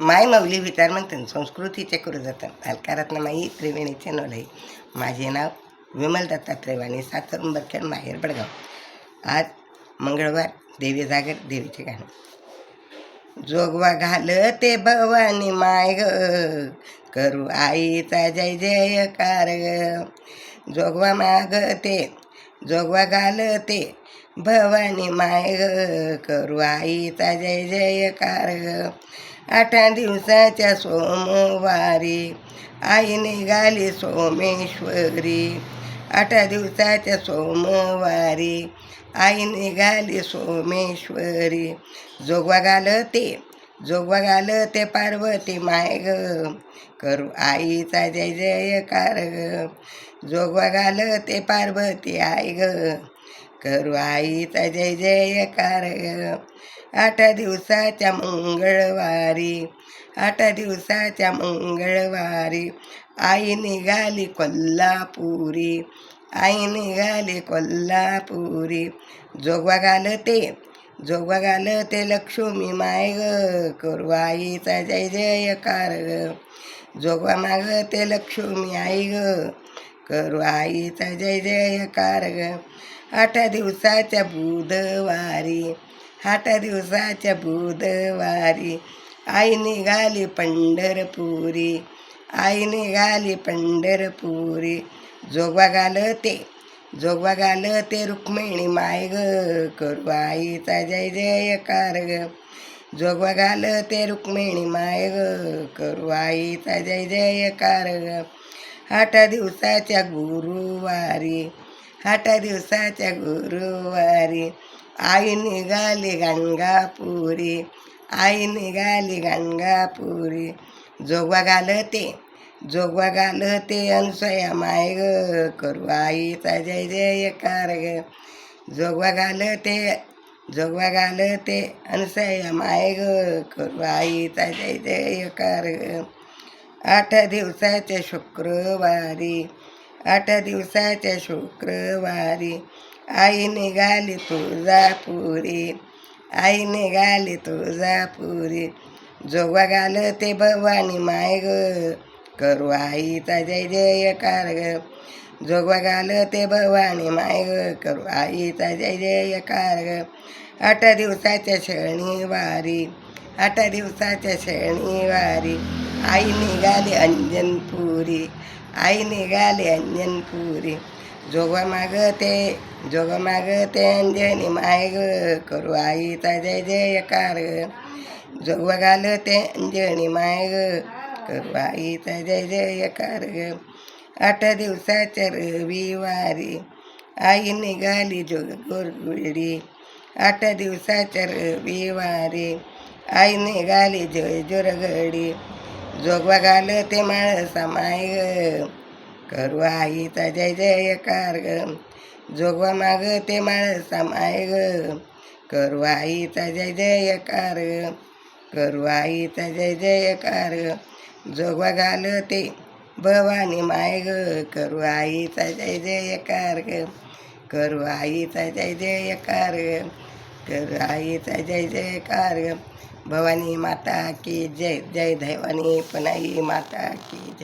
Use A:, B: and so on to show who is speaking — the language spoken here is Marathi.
A: माय मौली विचार म्हणते संस्कृतीचे करू जातात. अलकारातनं माई त्रिवेणीचे नोलई माझे नाव विमल दत्ता त्रिवाणी सासर उंबरखेड माहेर बडगाव. आज मंगळवार देवी जागर देवीचे गाणं. जोगवा घाल ते भवानी माय ग. करू आईचा जय जयकार ग. जोगवा माग ते जोगवा घाल ते भवानी माय ग. करू आईचा जय जयकार ग. आठा दिवसाच्या सोमवारी. आई निघाली सोमेश्वरी. आठा दिवसाच्या सोमवारी. आई निघाली सोमेश्वरी. जोगवा घालते जोगवा घालते पार्वती माय ग करू आईचा जय जयकार ग. जोगवा घालते पार्वती आई ग. करू आईचा जय जयकार ग आठ दिवसाच्या मंगळवारी आठ दिवसाच्या मंगळवारी आई निघाली कोल्हापुरी आई निघाली कोल्हापुरी. जोगवा घालते जोगवा घालते लक्ष्मी माय ग करू आईचा जय जयकार ग जोगवा मागते लक्ष्मी आई ग करू आईचा जय जयकार ग आठ दिवसाच्या बुधवारी आठ दिवसाच्या बुधवारी. आई निघाली पंढरपुरी आई निघाली पंढरपुरी. जोगवा घालते जोगवा घालते रुक्मिणी माय ग करू आईचा जय जयकार ग. जोगवा घालते रुक्मिणी माय ग करू आईचा जय जयकार ग. आठ दिवसाच्या गुरुवारी आठ दिवसाच्या गुरुवारी आई निघाली गंगापुरी आई निघाली गंगापुरी जोगवा घालते जोगवा घालते अनसया माय ग करू आईचा जय जयकार ग जोगवा घालते जोगवा घालते अनसया माय ग करू आईचा जय जयकार ग आठ दिवसाच्या शुक्रवारी आठ दिवसाच्या शुक्रवारी. आई निघाली तुळजापुरी. आई निघाली तुळजापुरी. जोगबा घाल ते भवानी माय ग. करू आईचा जय जयकार ग. जोगवा घालते भवानी माय ग. करू आईचा जय जयकार ग. आठ दिवसाच्या शनिवारी. आठ दिवसाच्या शनिवारी. आई निघाली अंजनपुरी. आई निघाली अंजनपुरी ते जोगा जोगवा मागते अंजनी माय ग करू. आईचा जय जयकार ग जोगवा घालते अंजनी माय ग करू. आईचा जय जयकार ग आठ दिवसाच्या रविवारी आई निघाली जोगुरगुडी आठ दिवसाच्या रविवारी आई निघाली जय जोरगडी जोगवा घालते माळसा माय ग. करू आईचा जय जयकार ग. जोगवा मागते माळसा माय ग. करू आईचा जय जय कार करू आईचा जय जयकार कार जोगवा घालते भवानी माय ग. करू आईचा जय जयकार ग. करू आईचा जय जय कार तर आईचा जय जयकार. भवानी माता की जय जय दैवानी पनाई माता की जय.